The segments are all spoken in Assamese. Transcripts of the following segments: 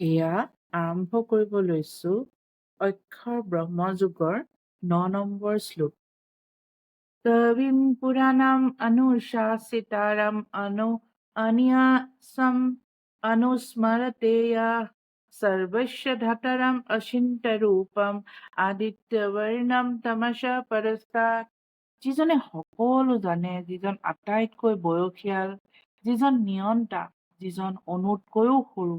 এয়া আৰম্ভ কৰিব লৈছো অক্ষৰ ব্ৰহ্মযুগৰ ন নম্বৰ শ্লোক। কবিম পুৰাণম অনুশাসিতাৰম অনু অনিয়াসম অনুস্মৰতেয়া সৰ্বস্য ধাতৰম অচিন্তৰূপম আদিত্যবৰ্ণম তমস পৰস্তাত যিজনে সকলো জানে যিজন আটাইতকৈ বয়সীয়াল যিজন নিয়ন্তা যিজন অনুতকৈও সৰু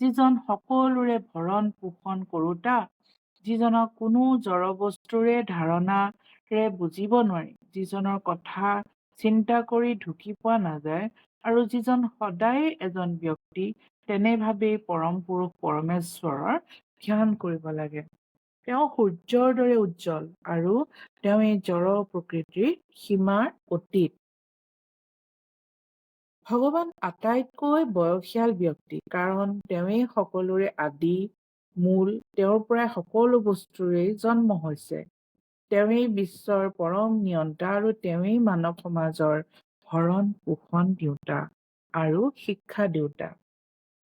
যিজন সকলোৰে ভৰণ পোষণ কৰোতা যিজনক কোনো জড়বস্তুৰে ধাৰণাৰে বুজিব নোৱাৰি যিজনৰ কথা চিন্তা কৰি ঢুকি পোৱা নাযায় আৰু যিজন সদায় এজন ব্যক্তি তেনেভাৱেই পৰম পুৰুষ পৰমেশ্বৰৰ ধ্যান কৰিব লাগে। তেওঁ সূৰ্যৰ দৰে উজ্জ্বল আৰু তেওঁ এই জড় প্ৰকৃতিৰ সীমাৰ অতীত। ভগৱান আটাইতকৈ বয়সীয়াল ব্যক্তি। কাৰণ তেওঁৱেই সকলোৰে আদি মূল তেওঁৰ পৰাই সকলো বস্তুৰেই জন্ম হৈছে। তেওঁৱেই বিশ্বৰ পৰম নিয়ন্তা আৰু তেওঁৱেই মানৱ সমাজৰ ভৰণ পোষণ দিওঁতা আৰু শিক্ষা দিওঁতা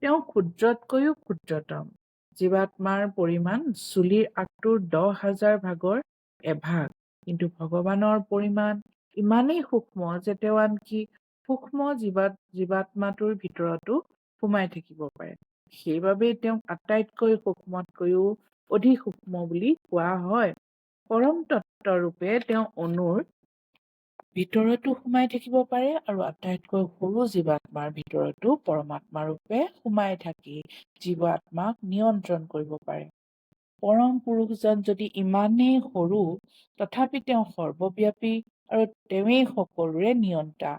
তেওঁ ক্ষুদ্ৰতকৈও ক্ষুদ্ৰতম। জীৱাত্মাৰ পৰিমাণ চুলিৰ আগটোৰ দহ হাজাৰ ভাগৰ এভাগ। কিন্তু ভগৱানৰ পৰিমাণ ইমানেই সূক্ষ্ম যে তেওঁ আনকি সূক্ষ্ম জীৱাত জীৱাত্মাটোৰ ভিতৰতো সোমাই থাকিব পাৰে। সেইবাবেই তেওঁক আটাইতকৈ সূক্ষ্মতকৈও অধিক সূক্ষ্ম বুলি কোৱা হয়। পৰম তত্ত্বৰূপে তেওঁ অনুৰ ভিতৰতো সোমাই থাকিব পাৰে আৰু আটাইতকৈ সৰু জীৱাত্মাৰ ভিতৰতো পৰমাত্মা ৰূপে সোমাই থাকি জীৱাত্মাক নিয়ন্ত্ৰণ কৰিব পাৰে। পৰম পুৰুষজন যদি ইমানেই সৰু তথাপি তেওঁ সৰ্বব্যাপী আৰু তেওঁৱেই সকলোৰে নিয়ন্তা।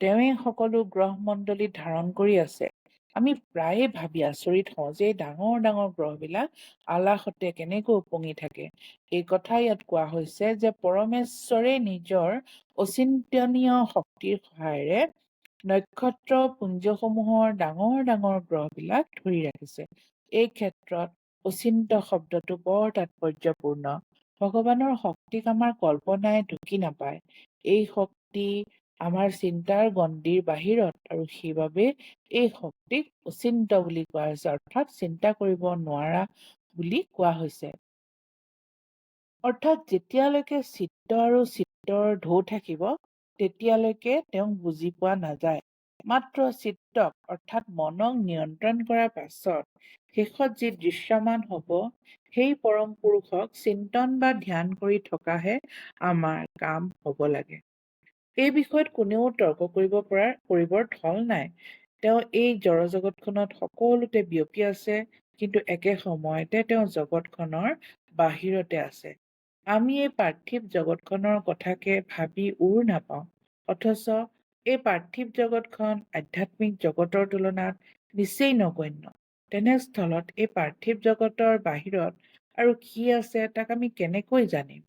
তেওঁৱেই সকলো গ্ৰহমণ্ডলী ধাৰণ কৰি আছে। আমি প্ৰায়ে ভাবি আচৰিত হওঁ যে ডাঙৰ ডাঙৰ গ্ৰহবিলাক আলাসতে কেনেকৈ উপঙি থাকে। এই কথা ইয়াত কোৱা হৈছে যে পৰমেশ্বৰে নিজৰ অচিন্তনীয় শক্তিৰ সহায়েৰে নক্ষত্ৰ পুঞ্জসমূহৰ ডাঙৰ ডাঙৰ গ্ৰহবিলাক ধৰি ৰাখিছে। এই ক্ষেত্ৰত অচিন্ত শব্দটো বৰ তাৎপৰ্যপূৰ্ণ। ভগৱানৰ শক্তিক আমাৰ কল্পনাই ঢুকি নাপায়। এই শক্তি আমাৰ চিন্তাৰ গণ্ডিৰ বাহিৰত আৰু সেইবাবে এই শক্তিক অচিন্ত বুলি কোৱা হৈছে অৰ্থাৎ চিন্তা কৰিব নোৱাৰা বুলি কোৱা হৈছে। অৰ্থাৎ যেতিয়ালৈকে চিত্ত আৰু চিত্তৰ ঢৌ থাকিব তেতিয়ালৈকে তেওঁক বুজি পোৱা নাযায়। মাত্ৰ চিত্তক অৰ্থাৎ মনক নিয়ন্ত্ৰণ কৰাৰ পাছত শেষত যি দৃশ্যমান হব সেই পৰম পুৰুষক চিন্তন বা ধ্যান কৰি থকাহে আমাৰ কাম হব লাগে। এই বিষয়ত কোনেও তৰ্ক কৰিব পৰাৰ কৰিবৰ থল নাই। তেওঁ এই জড়জগতখনত সকলোতে বিয়পি আছে কিন্তু একে সময়তে তেওঁ জগতখনৰ বাহিৰতে আছে। আমি এই পাৰ্থিৱ জগতখনৰ কথাকে ভাবি উৰ নাপাওঁ অথচ এই পাৰ্থিৱ জগতখন আধ্যাত্মিক জগতৰ তুলনাত নিচেই নগণ্য। তেনেস্থলত এই পাৰ্থিৱ জগতৰ বাহিৰত আৰু কি আছে তাক আমি কেনেকৈ জানিম?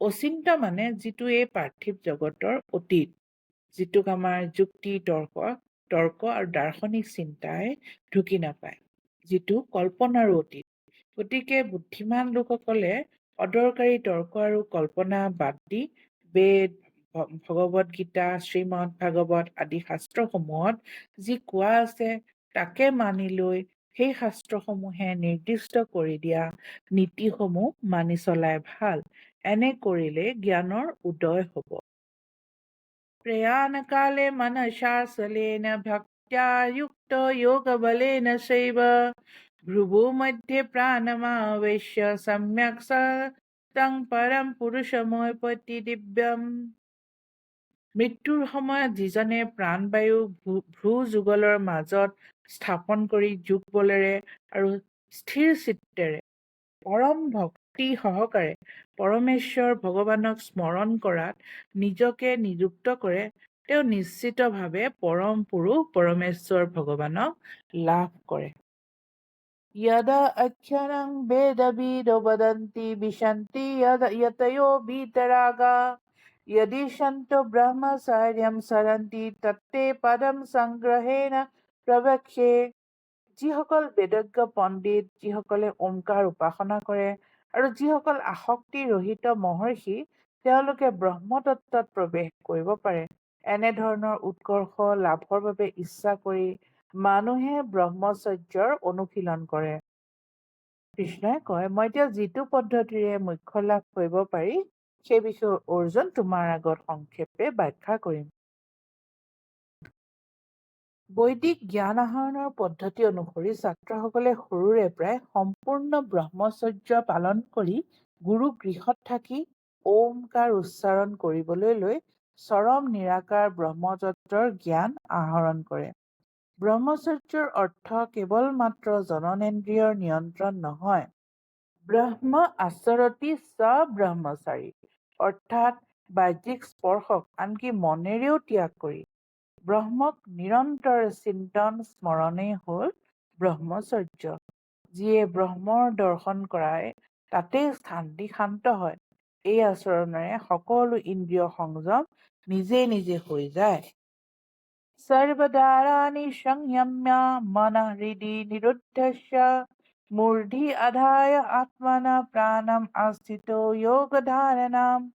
অচিন্ত মানে যিটো এই পাৰ্থিৱ জগতৰ অতীত যিটোক আমাৰ যুক্তি তৰ্ক তৰ্ক আৰু দাৰ্শনিক চিন্তাই ঢুকি নাপায় যিটো কল্পনাৰো অতীত। গতিকে বুদ্ধিমান লোকসকলে অদৰকাৰী তৰ্ক আৰু কল্পনা বাদ দি বেদ ভগৱত গীতা শ্ৰীমদ ভাগৱত আদি শাস্ত্ৰসমূহত যি কোৱা আছে তাকে মানি লৈ সেই শাস্ত্ৰসমূহে নিৰ্দিষ্ট কৰি দিয়া নীতিসমূহ মানি চলাই ভাল। এনে কৰিলে জ্ঞানৰ উদয় হব। প্ৰয়াণকালে মনসাচলেন ভক্ত্যা যুক্ত যোগবলেন চৈব ভ্ৰুভু মধ্যে প্ৰাণমাৱেশ্য সম্যক তং পৰম পুৰুষময়পতি দিব্যম। মৃত্যুৰ সময়ত যিজনে প্ৰাণবায়ু ভ্ৰু যুগলৰ মাজত স্থাপন কৰি যোগ বলেৰে আৰু স্থিৰ চিত্তেৰে পৰম ভক্তি সহকাৰে পৰমেশ্বৰ ভগৱানক স্মৰণ কৰাত নিজকে নিযুক্ত কৰে তেওঁ নিশ্চিতভাৱে পৰম পুৰুষ পৰমেশ্বৰ ভগৱানক লাভ কৰে यदा अक्षरं वेदविदो वदन्ति विशन्ति यद यतयो वीतरागा यदि सन्तो ब्रह्मचर्यं सरन्ति तत्ते পদম সংগ্ৰহেণ প্ৰবক্ষে যিসকল বেদজ্ঞ পণ্ডিত যিসকলে ওমকাৰ উপাসনা কৰে আৰু যিসকল আসক্তি ৰহিত মহৰ্ষি তেওঁলোকে ব্ৰহ্মতত্ত্বত প্ৰৱেশ কৰিব পাৰে। এনেধৰণৰ উৎকৰ্ষ লাভৰ বাবে ইচ্ছা কৰি মানুহে ব্ৰহ্মচৰ্যৰ অনুশীলন কৰে। কৃষ্ণই কয় মই এতিয়া যিটো পদ্ধতিৰে মোক্ষ লাভ কৰিব পাৰি সেই বিষয়ে অৰ্জুন তোমাৰ আগত সংক্ষেপে ব্যাখ্যা কৰিম। বৈদিক জ্ঞান আহৰণৰ পদ্ধতি অনুসৰি ছাত্ৰসকলে সৰুৰে পৰাই সম্পূৰ্ণ ব্ৰহ্মচৰ্য পালন কৰি গুৰু গৃহত থাকি ওমকাৰ উচ্চাৰণ কৰিবলৈ লৈ চৰম নিৰাকাৰ ব্ৰহ্মতত্বৰ জ্ঞান আহৰণ কৰে। ব্ৰহ্মচৰ্যৰ অৰ্থ কেৱল মাত্ৰ জননেন্দ্ৰিয়ৰ নিয়ন্ত্ৰণ নহয় ব্ৰহ্ম আচৰতি চ ব্ৰহ্মচাৰী অৰ্থাৎ বাহ্যিক স্পৰ্শক আনকি মনেৰেও ত্যাগ কৰি। ব্ৰহ্মক নিৰন্তৰ চিন্তন স্মৰণেই হ'ল ব্ৰহ্মচৰ্য। যিয়ে ব্ৰহ্মৰ দৰ্শন কৰায় তাতেই শান্তি শান্ত হয়। এই আচৰণেৰে সকলো ইন্দ্ৰিয় সংযম নিজে নিজে হৈ যায়। সৰ্বদাৰাণি সংযম্য মন হৃদি নিৰুদ্ধস্য মূৰ্ধি আধায় আত্মনা প্ৰাণম আস্থিত যোগ ধাৰণাম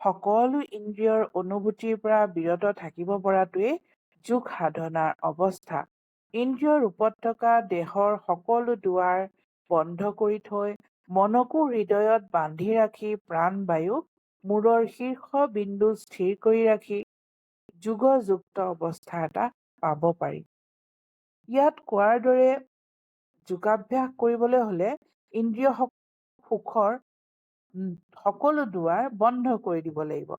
সকলো ইন্দ্ৰিয়ৰ অনুভূতিৰ পৰা বিৰত থাকিব পৰাটোৱেই যোগ সাধনাৰ অৱস্থা। ইন্দ্ৰিয়ৰ ৰূপত থকা দেহৰ সকলো দুৱাৰ বন্ধ কৰি থৈ মনকো হৃদয়ত বান্ধি ৰাখি প্ৰাণবায়ু মূৰৰ শীৰ্ষ বিন্দু স্থিৰ কৰি ৰাখি যোগযুক্ত অৱস্থা এটা পাব পাৰি। ইয়াত কোৱাৰ দৰে যোগাভ্যাস কৰিবলৈ হলে ইন্দ্ৰিয় সুখৰ সকলো দুৱাৰ বন্ধ কৰি দিব লাগিব।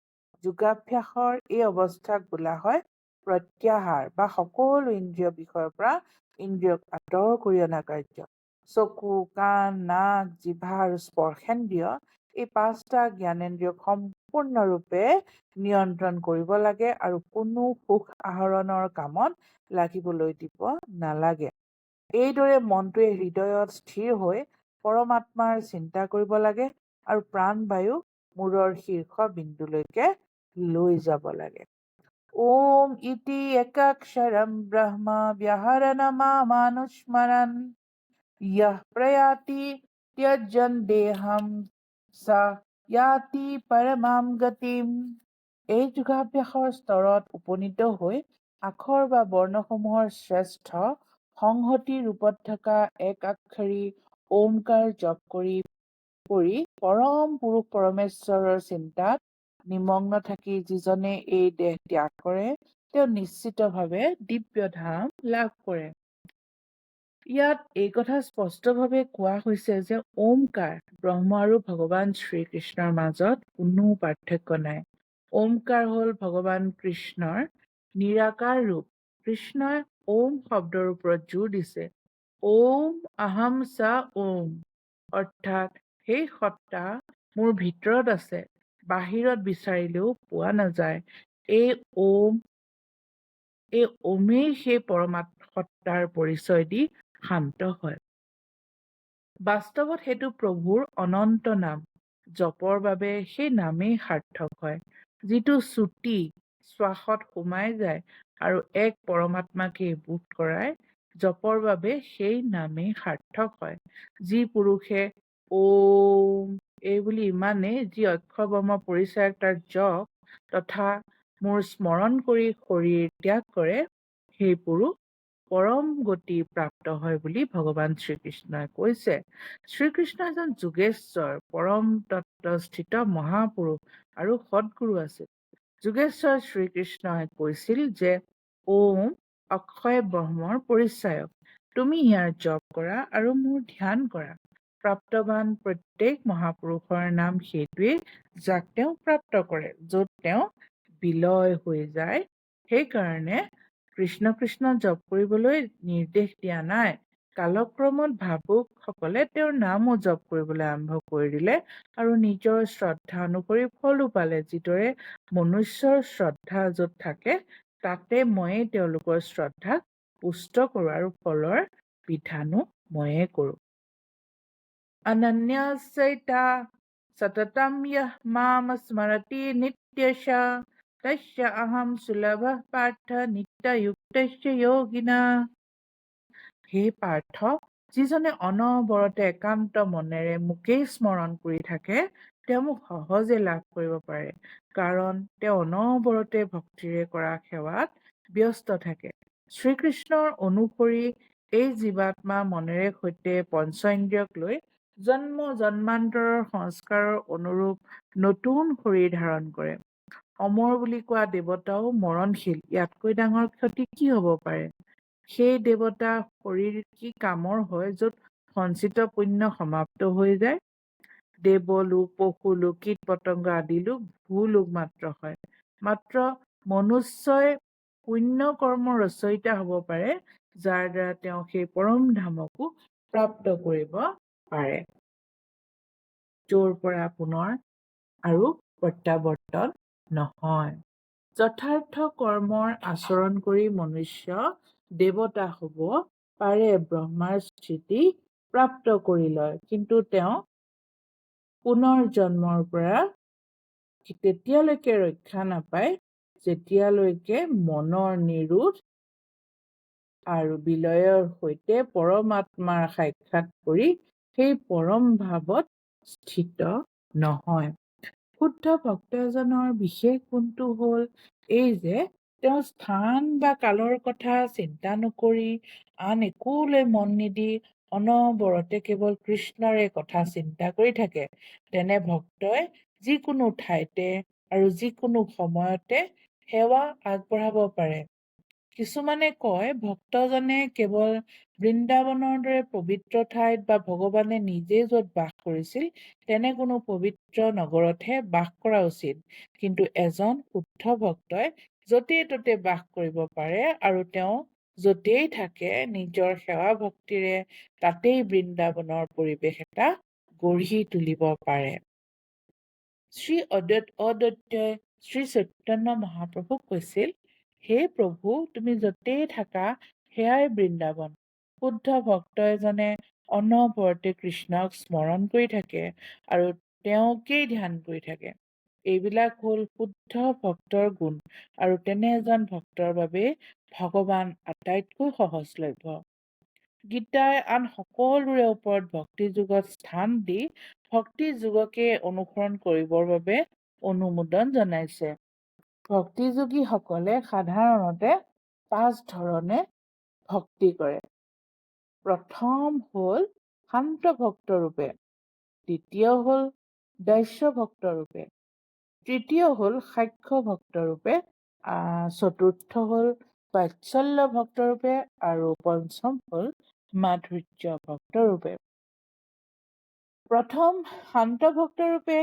যোগাভ্যাসৰ এই অৱস্থাক বোলা হয় প্ৰত্যাহাৰ বা সকলো ইন্দ্ৰিয় বিষয়ৰ পৰা ইন্দ্ৰিয়ক আঁতৰ কৰি অনা কাৰ্য। চকু কাণ নাক জিভা আৰু স্পৰ্শেন্দ্ৰিয় এই পাঁচটা জ্ঞানেন্দ্ৰিয়ক সম্পূৰ্ণৰূপে নিয়ন্ত্ৰণ কৰিব লাগে আৰু কোনো সুখ আহৰণৰ কামত লাগিবলৈ দিব নালাগে। এইদৰে মনটোৱে হৃদয়ত স্থিৰ হৈ পৰমাত্মাৰ চিন্তা কৰিব লাগে আৰু প্ৰাণবায়ু মূৰৰ শীৰ্ষ বিন্দুলৈকে লৈ যাব লাগে। ওম ইতি একাক্ষৰম ব্ৰহ্ম ব্যাহৰণমা মানুস্মৰণ। ইয় প্ৰয়াতি ত্যজন দেহম চা ইয়াতি পৰমাম গতিম। এই যোগাভ্যাসৰ স্তৰত উপনীত হৈ আখৰ বা বৰ্ণসমূহৰ শ্ৰেষ্ঠ সংহতি ৰূপত থকা এক আক্ষৰী ওমকাৰ জপ কৰি কৰি পৰম পুৰুষ পৰমেশ্বৰৰ চিন্তাত নিমগ্ন থাকি যিজনে এই দেহ ত্যাগ কৰে তেওঁ নিশ্চিতভাৱে দিব্য ধাম লাভ কৰে। ইয়াত এই কথা স্পষ্টভাৱে কোৱা হৈছে যে ওমকাৰ ব্ৰহ্ম আৰু ভগৱান শ্ৰীকৃষ্ণৰ মাজত কোনো পাৰ্থক্য নাই। ওমকাৰ হ'ল ভগৱান কৃষ্ণৰ নিৰাকাৰ ৰূপ। কৃষ্ণই ওম শব্দৰ ওপৰত জোৰ দিছে। ওম আহম চা ওম। অৰ্থাৎ সেই সত্তা মোৰ ভিতৰত আছে বাহিৰত বিচাৰিলেও পোৱা নাযায়। এই ওম এই ওমেই সেই পৰমাত্মা সত্তাৰ পৰিচয় দি শান্ত হয়। বাস্তৱত সেইটো প্ৰভুৰ অনন্ত নাম জপৰ বাবে সেই নামেই সাৰ্থক হয় যিটো চুটি শ্বাসত সোমাই যায় আৰু এক পৰমাত্মাকে বোধ কৰাই জপৰ বাবে সেই নামেই সাৰ্থক হয় যি পুৰুষে এই বুলি ইমানেই যি অক্ষৰবৰ্ম পৰিচায়ক তাৰ জপ তথা মোৰ স্মৰণ কৰি শৰীৰ ত্যাগ কৰে সেই পুৰুষ পৰম গতি প্ৰাপ্ত হয় বুলি ভগৱান শ্ৰীকৃষ্ণই কৈছে। শ্ৰীকৃষ্ণ এজন যোগেশ্বৰ পৰম তত্ত্বস্থিত মহাপুৰুষ আৰু সৎগুৰু আছিল। যোগেশ্বৰ শ্ৰীকৃষ্ণই কৈছিল যে ওম অক্ষয় ব্ৰহ্মৰ পৰিচায়ক তুমি ইয়াৰ জপ কৰা আৰু মোৰ ধ্যান কৰা। প্ৰাপ্তবান প্ৰত্যেক মহাপুৰুষৰ নাম সেইটোৱেই যাক তেওঁ প্ৰাপ্ত কৰে য'ত তেওঁ বিলয় হৈ যায়। সেইকাৰণে কৃষ্ণ কৃষ্ণ জপ কৰিবলৈ নিৰ্দেশ দিয়া নাই। কালক্ৰমত ভাবুকসকলে তেওঁৰ নামো জপ কৰিবলৈ আৰম্ভ কৰি দিলে আৰু নিজৰ শ্ৰদ্ধা অনুসৰি ফলো পালে। যিদৰে মনুষ্যৰ শ্ৰদ্ধা য'ত থাকে তাতে ময়ে তেওঁলোকৰ শ্ৰদ্ধাক পুষ্ট কৰোঁ আৰু ফলৰ বিধানো ময়ে কৰোঁ। अनन्यस्यैता सततं यः मां स्मरति नित्यश तस्य अहं सुलभः পাৰ্থ নিত্যযুক্তস্য যোগিনা হে পাৰ্থ যিজনে অনবৰতে একান্ত মনেৰে মোকেই স্মৰণ কৰি থাকে তেওঁ মোক সহজে লাভ কৰিব পাৰে কাৰণ তেওঁ অনবৰতে ভক্তিৰে কৰা সেৱাত ব্যস্ত থাকে শ্ৰীকৃষ্ণৰ অনুসৰি এই জীৱাত্মা মনেৰে সৈতে পঞ্চইন্দ্ৰিয়ক লৈ জন্ম জন্মান্তৰৰ সংস্কাৰৰ অনুৰূপ নতুন শৰীৰ ধাৰণ কৰে। অমৰ বুলি কোৱা দেৱতাও মৰণশীল। ইয়াতকৈ ডাঙৰ ক্ষতি কি হ'ব পাৰে? সেই দেৱতা শৰীৰ কি কামৰ হয় য'ত সঞ্চিত পুণ্য সমাপ্ত হৈ যায়? দেৱলোক পশুলোক কীট পতংগ আদি লোক ভূলোক মাত্ৰ হয়। মাত্ৰ মনুষ্যই পুণ্য কৰ্ম ৰচয়িতা হ'ব পাৰে যাৰ দ্বাৰা তেওঁ সেই পৰম ধামকো প্ৰাপ্ত কৰিব পাৰে। য'ৰ পৰা পুনৰ আৰু প্ৰত্যাৱৰ্তন নহয়। যথাৰ্থ কৰ্মৰ আচৰণ কৰি মনুষ্য দেৱতা হ'ব পাৰে ব্ৰহ্মাৰ স্থিতি প্ৰাপ্ত কৰি লয়। কিন্তু তেওঁ পুনৰ জন্মৰ পৰা তেতিয়ালৈকে ৰক্ষা নাপায় যেতিয়ালৈকে মনৰ নিৰোধ আৰু বিলয়ৰ সৈতে পৰমাত্মাৰ সাক্ষাৎ কৰি সেই পৰম ভাৱত স্থিত নহয়। শুদ্ধ ভক্ত এজনৰ বিশেষ গুণটো হ'ল এই যে তেওঁ স্থান বা কালৰ কথা চিন্তা নকৰি আন একোলৈ মন নিদি অনবৰতে কেৱল কৃষ্ণৰে কথা চিন্তা কৰি থাকে। তেনে ভক্তই যিকোনো ঠাইতে আৰু যিকোনো সময়তে সেৱা আগবঢ়াব পাৰে। কিছুমানে কয় ভক্তজনে কেৱল বৃন্দাবনৰ দৰে পবিত্ৰ ঠাইত বা ভগৱানে নিজে য'ত বাস কৰিছিল তেনে কোনো পবিত্ৰ নগৰতহে বাস কৰা উচিত। কিন্তু এজন শুদ্ধ ভক্তই য'তে ত'তে বাস কৰিব পাৰে আৰু তেওঁ য'তেই থাকে নিজৰ সেৱা ভক্তিৰে তাতেই বৃন্দাবনৰ পৰিৱেশ এটা গঢ়ি তুলিব পাৰে। শ্ৰী অদ্বৈত অদ্বৈতই শ্ৰী চৈতন্য মহাপ্ৰভুক কৈছিল হে প্ৰভু তুমি য'তেই থাকা সেয়াই বৃন্দাবন। শুদ্ধ ভক্ত এজনে অনবৰতে কৃষ্ণক স্মৰণ কৰি থাকে আৰু তেওঁকেই ধ্যান কৰি থাকে। এইবিলাক হ'ল শুদ্ধ ভক্তৰ গুণ আৰু তেনে এজন ভক্তৰ বাবে ভগৱান আটাইতকৈ সহজলভ্য। গীতাই আন সকলোৰে ওপৰত ভক্তি যুগত স্থান দি ভক্তি যুগকে অনুসৰণ কৰিবৰ বাবে অনুমোদন জনাইছে। ভক্তিযোগীসকলে সাধাৰণতে পাঁচ ধৰণে ভক্তি কৰে। প্ৰথম হ'ল শান্ত ভক্ত ৰূপে দ্বিতীয় হ'ল দস্য ভক্ত ৰূপে তৃতীয় হ'ল সাক্ষ্য ভক্ত ৰূপে চতুৰ্থ হ'ল বাৎসল্য ভক্ত ৰূপে আৰু পঞ্চম হ'ল মাধুৰ্য ভক্ত ৰূপে। প্ৰথম শান্ত ভক্ত ৰূপে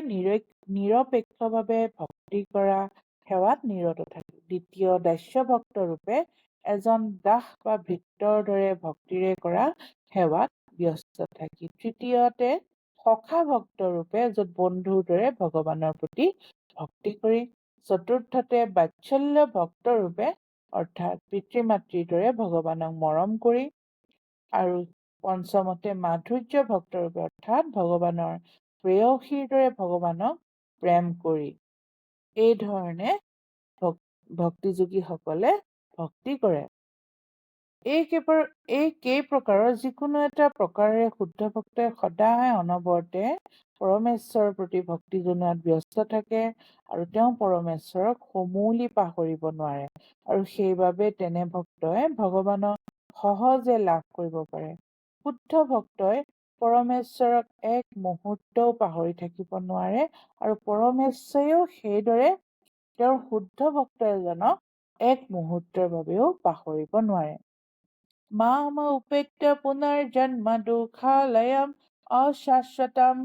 নিৰপেক্ষভাৱে ভক্তি কৰা সেৱাত নিৰত থাকে। দ্বিতীয় দাস্য ভক্ত ৰূপে এজন দাস বা ভৃত্তৰ দৰে ভক্তিৰে কৰা সেৱাত ব্যস্ত থাকি তৃতীয়তে সখা ভক্ত ৰূপে য'ত বন্ধুৰ দৰে ভগৱানৰ প্ৰতি ভক্তি কৰি চতুৰ্থতে বাৎসল্য ভক্ত ৰূপে অৰ্থাৎ পিতৃ মাতৃৰ দৰে ভগৱানক মৰম কৰি আৰু পঞ্চমতে মাধুৰ্য ভক্তৰূপে অৰ্থাৎ ভগৱানৰ প্ৰেয়সীৰ দৰে ভগৱানক প্ৰেম কৰি। এই ধৰণে ভক্তিযোগীসকলে ভক্তি কৰে। এই কেইবাৰ এই কেই প্ৰকাৰৰ যিকোনো এটা প্ৰকাৰেৰে শুদ্ধ ভক্তই সদায় অনবৰতে পৰমেশ্বৰৰ প্ৰতি ভক্তি জনোৱাত ব্যস্ত থাকে আৰু তেওঁ পৰমেশ্বৰক সমূলি পাহৰিব নোৱাৰে আৰু সেইবাবে তেনে ভক্তই ভগৱানক সহজে লাভ কৰিব পাৰে। শুদ্ধ ভক্তই পৰমেশ্বৰক এক মুহূৰ্তও পাহৰি থাকিব নোৱাৰে আৰু পৰমেশ্বৰেও সেইদৰে তেওঁৰ শুদ্ধ ভক্ত এজনক এক মুহূৰ্তৰ বাবেও পাহৰিব নোৱাৰে। মাম উপেত্য পুনৰ্জন্ম দুখালয়ম অশাশ্বতম।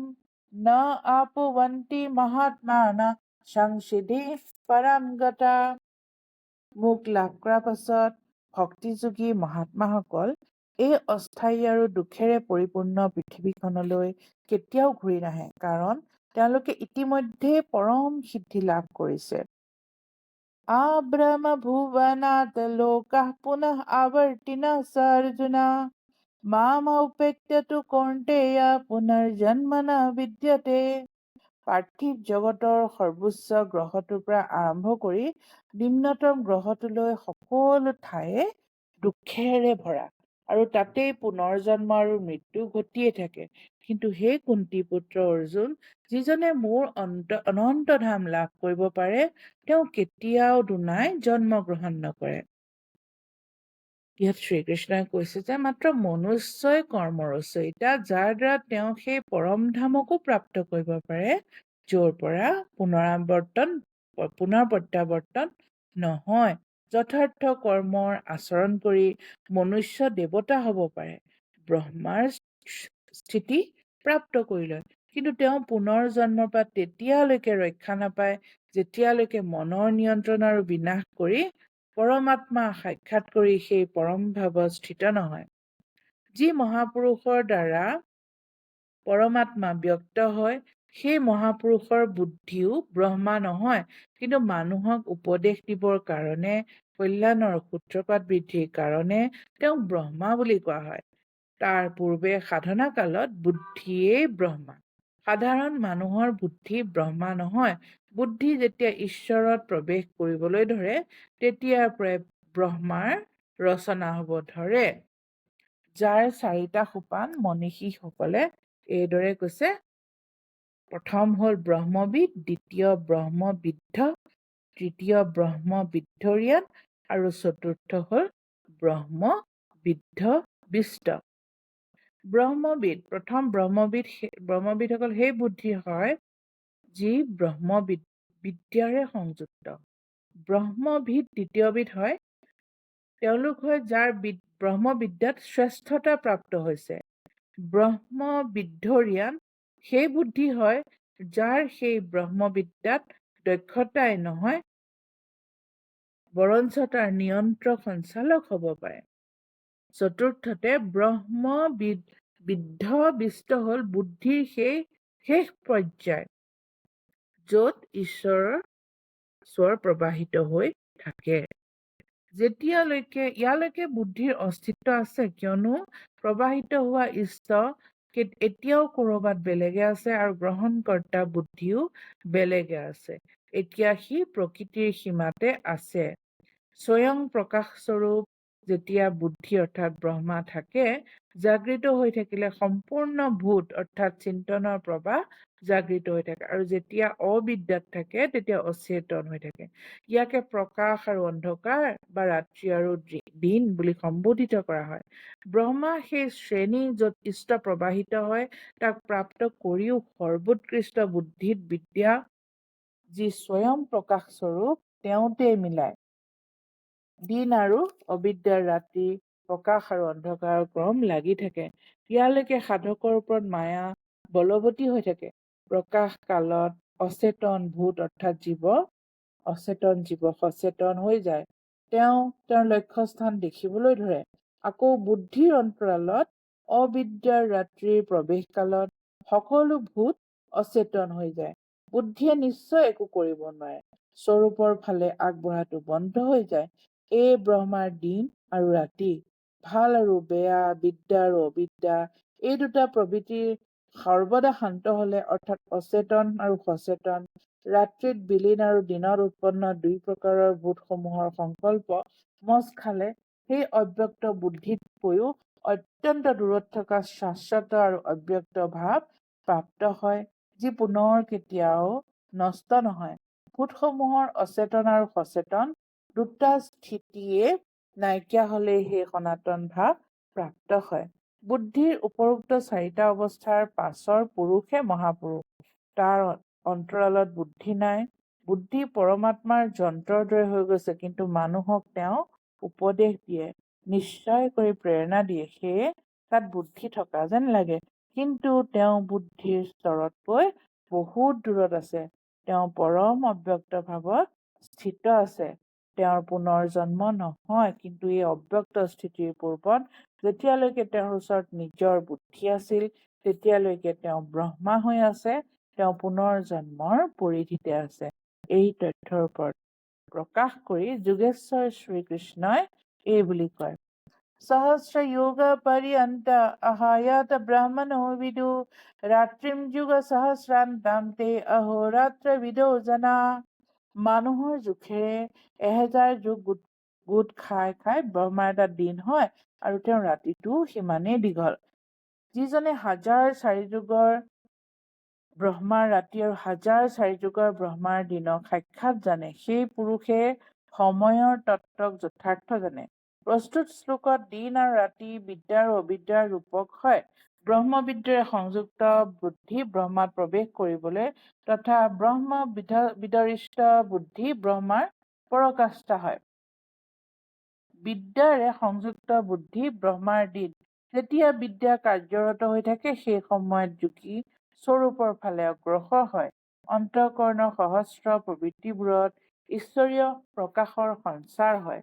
ন আপুবন্তি মহাত্মানা সংসিধি পৰম গতা। মোক লাভ কৰাৰ পাছত ভক্তিযোগী মহাত্মাসকল এই অস্থায়ী আৰু দুখেৰে পৰিপূৰ্ণ পৃথিৱীখনলৈ কেতিয়াও ঘূৰি নাহে কাৰণ তেওঁলোকে ইতিমধ্যে পৰম সিদ্ধি লাভ কৰিছে। আব্ৰহ্ম ভুৱনাত লোকাহ পুনঃ আৱৰ্তিন সৰ্জুনা মাম উপেক্ষটো কৌন্তেয় পুনৰ্জন্ম ন বিদ্যতে পাৰ্থিৱ জগতৰ সৰ্বোচ্চ গ্ৰহটোৰ পৰা আৰম্ভ কৰি নিম্নতম গ্ৰহটোলৈ সকলো ঠায়ে দুখেৰে ভৰা। আৰু তাতেই পুনৰ্জন্ম আৰু মৃত্যু ঘটিয়ে থাকে। কিন্তু সেই কুন্তি পুত্ৰ অৰ্জুন যিজনে মোৰ অনন্ত ধাম লাভ কৰিব পাৰে তেওঁ কেতিয়াও দুনাই জন্ম গ্ৰহণ নকৰে। ইয়াত শ্ৰীকৃষ্ণই কৈছে যে মাত্ৰ মনুষ্যই কৰ্মৰচয়িতা যাৰ দ্বাৰা তেওঁ সেই পৰম ধামকো প্ৰাপ্ত কৰিব পাৰে য'ৰ পৰা পুনৰাৱৰ্তন পুনৰ প্ৰত্যাৱৰ্তন নহয় যথাৰ্থ কৰ্মৰ আচৰণ কৰি মনুষ্য দেৱতা হ'ব পাৰে। ব্ৰহ্মাৰ স্থিতি প্ৰাপ্ত কৰি লয়। কিন্তু তেওঁ পুনৰ জন্মৰ পৰা তেতিয়ালৈকে ৰক্ষা নাপায় যেতিয়ালৈকে মনৰ নিয়ন্ত্ৰণ আৰু বিনাশ কৰি পৰমাত্মা সাক্ষাৎ কৰি সেই পৰম ভাৱত স্থিত নহয়। যি মহাপুৰুষৰ দ্বাৰা পৰমাত্মা ব্যক্ত হয় সেই মহাপুৰুষৰ বুদ্ধিও ব্ৰহ্মা নহয় কিন্তু মানুহক উপদেশ দিবৰ কাৰণে কল্যাণৰ সূত্ৰপাত বৃদ্ধিৰ কাৰণে তেওঁক ব্ৰহ্মা বুলি কোৱা হয়। তাৰ পূৰ্বে সাধনা কালত বুদ্ধিয়েই ব্ৰহ্মা। সাধাৰণ মানুহৰ বুদ্ধি ব্ৰহ্মা নহয়। বুদ্ধি যেতিয়া ঈশ্বৰত প্ৰৱেশ কৰিবলৈ ধৰে তেতিয়াৰ পৰাই ব্ৰহ্মাৰ ৰচনা হ'ব ধৰে। যাৰ চাৰিটা সোপান মনীষীসকলে এইদৰে কৈছে প্ৰথম হ'ল ব্ৰহ্মবিদ দ্বিতীয় ব্ৰহ্মবিদ্ধ তৃতীয় ব্ৰহ্মবিদ্ধৰিয়ান আৰু চতুৰ্থ হ'ল ব্ৰহ্মবিদ্ধ বিষ্ট ব্ৰহ্মবিদ প্ৰথম ব্ৰহ্মবিদ ব্ৰহ্মবিদসকল সেই বুদ্ধি হয় যি ব্ৰহ্মবিদ বিদ্যাৰে সংযুক্ত। ব্ৰহ্মবিদ দ্বিতীয়বিধ হয় তেওঁলোক হয় যাৰ বিদ ব্ৰহ্মবিদ্যাত শ্ৰেষ্ঠতা প্ৰাপ্ত হৈছে। ব্ৰহ্মবিদ্ধৰিয়ান সেই বুদ্ধি হয় যাৰ সেই ব্ৰহ্মবিদ্যাত দক্ষতাই নহয় বৰঞ্চ তাৰ নিয়ন্ত্ৰক সঞ্চালক হ'ব পাৰে। চতুৰ্থতে ব্ৰহ্মবিদ বিদ্ধ বিষ্ট হ'ল বুদ্ধিৰ সেই শেষ পৰ্যায় য'ত ঈশ্বৰৰ স্বৰ প্ৰবাহিত হৈ থাকে। যেতিয়ালৈকে ইয়ালৈকে বুদ্ধিৰ অস্তিত্ব আছে কিয়নো প্ৰবাহিত হোৱা ইষ্ট এতিয়াও ক'ৰবাত বেলেগে আছে আৰু গ্ৰহণকৰ্তা বুদ্ধিও বেলেগে আছে। এতিয়া সি প্ৰকৃতিৰ সীমাতে আছে। স্বয়ং প্ৰকাশস্বৰূপ যেতিয়া বুদ্ধি অৰ্থাৎ ব্ৰহ্মা থাকে, জাগৃত হৈ থাকিলে সম্পূৰ্ণ ভূত অৰ্থাৎ চিন্তনৰ প্ৰবাহ জাগৃত হৈ থাকে। আৰু যেতিয়া অবিদ্যাত থাকে, তেতিয়া অচেতন হৈ থাকে। ইয়াকে প্ৰকাশ আৰু অন্ধকাৰ বা ৰাত্ৰি আৰু দিন বুলি সম্বোধিত কৰা হয়। ব্ৰহ্মা সেই শ্ৰেণী য'ত ইষ্ট প্ৰবাহিত হয়, তাক প্ৰাপ্ত কৰিও সৰ্বোৎকৃষ্ট বুদ্ধিত বিদ্যা যি স্বয়ং প্ৰকাশস্বৰূপ তেওঁতে মিলায়। দিন আৰু অবিদ্যাৰ ৰাতি প্ৰকাশ আৰু অন্ধকাৰৰ ক্ৰম লাগি থাকে। ইয়ালৈকে সাধকৰ ওপৰত মায়া বলৱতী হৈ থাকে। প্ৰকাশ কালত অচেতন ভূত অৰ্থাৎ জীৱ অচেতন জীৱ সচেতন হৈ যায়। তেওঁ তেওঁৰ লক্ষ্যস্থান দেখিবলৈ ধৰে। আকৌ বুদ্ধিৰ অন্তৰালত অবিদ্যাৰ ৰাত্ৰিৰ প্ৰৱেশ কালত সকলো ভূত অচেতন হৈ যায়। বুদ্ধিয়ে নিশ্চয় একো কৰিব নোৱাৰে। স্বৰূপৰ ফালে আগবঢ়াটো বন্ধ হৈ যায়। এই ব্ৰহ্মাৰ দিন আৰু ৰাতি ভাল আৰু বেয়া বিদ্যা আৰু অবিদ্যা এই দুটা প্ৰবৃতিৰ সৰ্বদা শান্ত হলে অৰ্থাৎ অচেতন আৰু সচেতন ৰাত্ৰিত বিলীন আৰু দিনত উৎপন্ন দুই প্ৰকাৰৰ ভূতসমূহৰ সংকল্প মচ খালে সেই অব্যক্ত বুদ্ধিতকৈও অত্যন্ত দূৰত থকা শাশ্বত আৰু অব্যক্ত ভাৱ প্ৰাপ্ত হয় যি পুনৰ কেতিয়াও নষ্ট নহয়। ভূতসমূহৰ অচেতন আৰু সচেতন দুটা স্থিতিয়ে নাইকিয়া হলেই সেই সনাতন ভাৱ প্ৰাপ্ত হয়। বুদ্ধিৰ উপৰোক্ত চাৰিটা অৱস্থাৰ পাছৰ পুৰুষে মহাপুৰুষ। তাৰ অন্তৰালত বুদ্ধি নাই। বুদ্ধি পৰমাত্মাৰ যন্ত্ৰৰ দৰে হৈ গৈছে কিন্তু মানুহক তেওঁ উপদেশ দিয়ে নিশ্চয় কৰি প্ৰেৰণা দিয়ে। সেয়ে তাত বুদ্ধি থকা যেন লাগে। কিন্তু তেওঁ বুদ্ধিৰ স্তৰতকৈ বহুত দূৰত আছে। তেওঁ পৰম অব্যক্ত ভাৱত স্থিত আছে। তেওঁৰ পুনৰ জন্ম নহয় কিন্তু এই অব্যক্ত স্থিতিৰ পূৰ্বত যেতিয়ালৈকে তেওঁৰ ওচৰত নিজৰ বুদ্ধি আছিল তেতিয়ালৈকে তেওঁ ব্ৰহ্মা হৈ আছে তেওঁ পুনৰ জন্মৰ পৰিধিতে আছে। এই তথ্যৰ ওপৰত প্ৰকাশ কৰি যোগেশ্বৰ শ্ৰীকৃষ্ণই এই বুলি কয় সহস্ৰ যোগ পৰ্যন্ত আহায়াত ব্ৰাহ্মণো বিদু ৰাত্ৰিম যুগ সহস্ৰান্তাম তে অহোৰাত্ৰ বিদো জনা। মানুহৰ জোখেৰে এহেজাৰ যুগ গোট গোট খাই খাই ব্ৰহ্মাৰ এটা দিন হয় আৰু তেওঁৰ ৰাতিটোও সিমানেই দীঘল। যিজনে হাজাৰ চাৰি যুগৰ ব্ৰহ্মাৰ ৰাতি আৰু হাজাৰ চাৰি যুগৰ ব্ৰহ্মাৰ দিনক সাক্ষাৎ জানে সেই পুৰুষে সময়ৰ তত্ত্বক যথাৰ্থ জানে। প্ৰস্তুত শ্লোকত দিন আৰু ৰাতি বিদ্যা আৰু অবিদ্যাৰ ৰূপক হয়। ব্ৰহ্মবিদ্যাৰে সংযুক্ত বুদ্ধি ব্ৰহ্মাত প্ৰৱেশ কৰিবলৈ তথা ব্ৰহ্ম বিদৰিষ্ট বুদ্ধি ব্ৰহ্মাৰ পৰকাষ্ঠা হয়। বিদ্যাৰে সংযুক্ত বুদ্ধি ব্ৰহ্মাৰ দিন। যেতিয়া বিদ্যা কাৰ্যৰত হৈ থাকে সেই সময়ত যোগী স্বৰূপৰ ফালে অগ্ৰসৰ হয়। অন্তঃকৰণৰ সহস্ৰ প্ৰবৃত্তিবোৰত ঈশ্বৰীয় প্ৰকাশৰ সঞ্চাৰ হয়।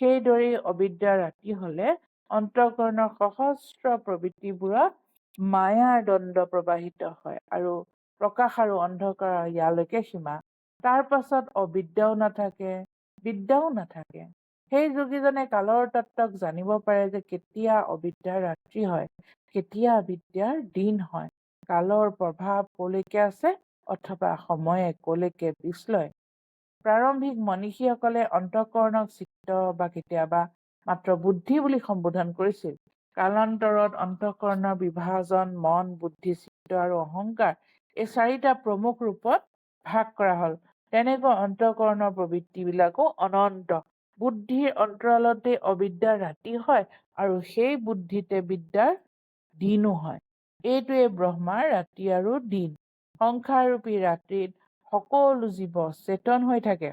সেইদৰেই অবিদ্যা ৰাতি হলে অন্তঃকৰণৰ সহস্ৰ প্ৰবৃত্তিবোৰত মায়াৰ দণ্ড প্ৰবাহিত হয় আৰু প্ৰকাশ আৰু অন্ধকাৰৰ ইয়ালৈকে সীমা। তাৰ পাছত অবিদ্যাও নাথাকে বিদ্যাও নাথাকে। সেই যোগীজনে কালৰ তত্ত্বক জানিব পাৰে যে কেতিয়া অবিদ্যাৰ ৰাত্ৰি হয় কেতিয়া বিদ্যাৰ দিন হয়। কালৰ প্ৰভাৱ কলৈকে আছে অথবা সময়ে কলৈকে পিছ লয়। প্ৰাৰম্ভিক মনীষীসকলে অন্তঃকৰণক চিত্ত বা কেতিয়াবা মাত্ৰ বুদ্ধি বুলি সম্বোধন কৰিছিল। কালান্তৰত অন্তঃকৰণৰ বিভাজন মন বুদ্ধি চিত্ত আৰু অহংকাৰ এই চাৰিটা প্ৰমুখ ৰূপত ভাগ কৰা হ'ল। তেনেকৈ অন্তঃকৰণৰ প্ৰবৃত্তিবিলাকো অনন্ত। বুদ্ধিৰ অন্তৰালতে অবিদ্যাৰ ৰাতি হয় আৰু সেই বুদ্ধিতে বিদ্যাৰ দিনো হয়। এইটোৱে ব্ৰহ্মাৰ ৰাতি আৰু দিন। সংসাৰৰূপী ৰাতিত সকলো জীৱ চেতন হৈ থাকে।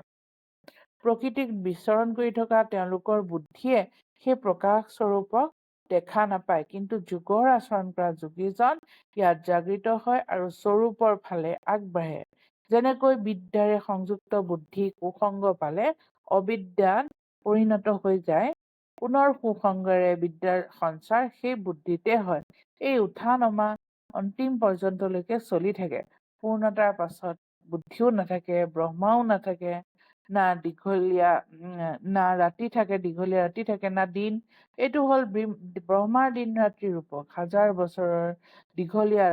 প্ৰকৃতিক বিচৰণ কৰি থকা তেওঁলোকৰ বুদ্ধিয়ে সেই প্ৰকাশ স্বৰূপক দেখা নাপায়। কিন্তু যুগৰ আচৰণ কৰা যোগীজন ইয়াত জাগৃত হয় আৰু স্বৰূপৰ ফালে আগবাঢ়ে। যেনেকৈ বিদ্যাৰে সংযুক্ত বুদ্ধি কুসংগ পালে অবিদ্যাত পৰিণত হৈ যায়। পুনৰ সুসংগেৰে বিদ্যাৰ সঞ্চাৰ সেই বুদ্ধিতে হয়। এই উঠা নমা অন্তিম পৰ্যন্তলৈকে চলি থাকে। পূৰ্ণতাৰ পাছত বুদ্ধিও নাথাকে ব্ৰহ্মাও নাথাকে। না দীঘলীয়া না ৰাতি থাকে দীঘলীয়া ৰাতি থাকে না দিন। এইটো হ'ল ব্ৰহ্মাৰ দিন ৰাতিৰ ৰূপক। হাজাৰ বছৰৰ দীঘলীয়া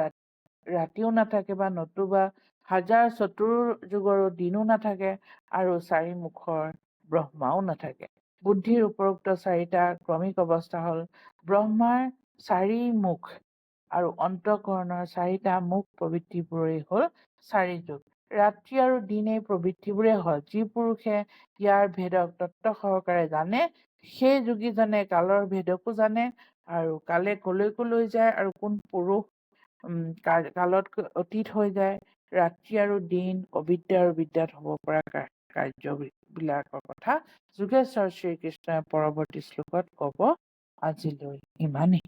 ৰাতিও নাথাকে বা নতুবা হাজাৰ চতুৰ যুগৰো দিনো নাথাকে আৰু চাৰিমুখৰ ব্ৰহ্মাও নাথাকে। বুদ্ধিৰ উপৰোক্ত চাৰিটা ক্ৰমিক অৱস্থা হ'ল ব্ৰহ্মাৰ চাৰি মুখ আৰু অন্তঃকৰণৰ চাৰিটা মুখ প্ৰবৃত্তিবোৰেই হ'ল চাৰি যুগ ৰাত্ৰি আৰু দিন এই প্ৰবৃত্তিবোৰে হ'ল যি পুৰুষে ইয়াৰ ভেদক তত্ত্ব সহকাৰে জানে সেই যোগীজনে কালৰ ভেদকো জানে আৰু কালে কলৈকো লৈ যায় আৰু কোন পুৰুষ কালত অতীত হৈ যায় ৰাত্ৰি আৰু দিন অবিদ্যা আৰু বিদ্যাত হ'ব পৰা কাৰ্যবিলাকৰ কথা যোগেশ্বৰ শ্ৰীকৃষ্ণই পৰৱৰ্তী শ্লোকত ক'ব আজিলৈ ইমানেই।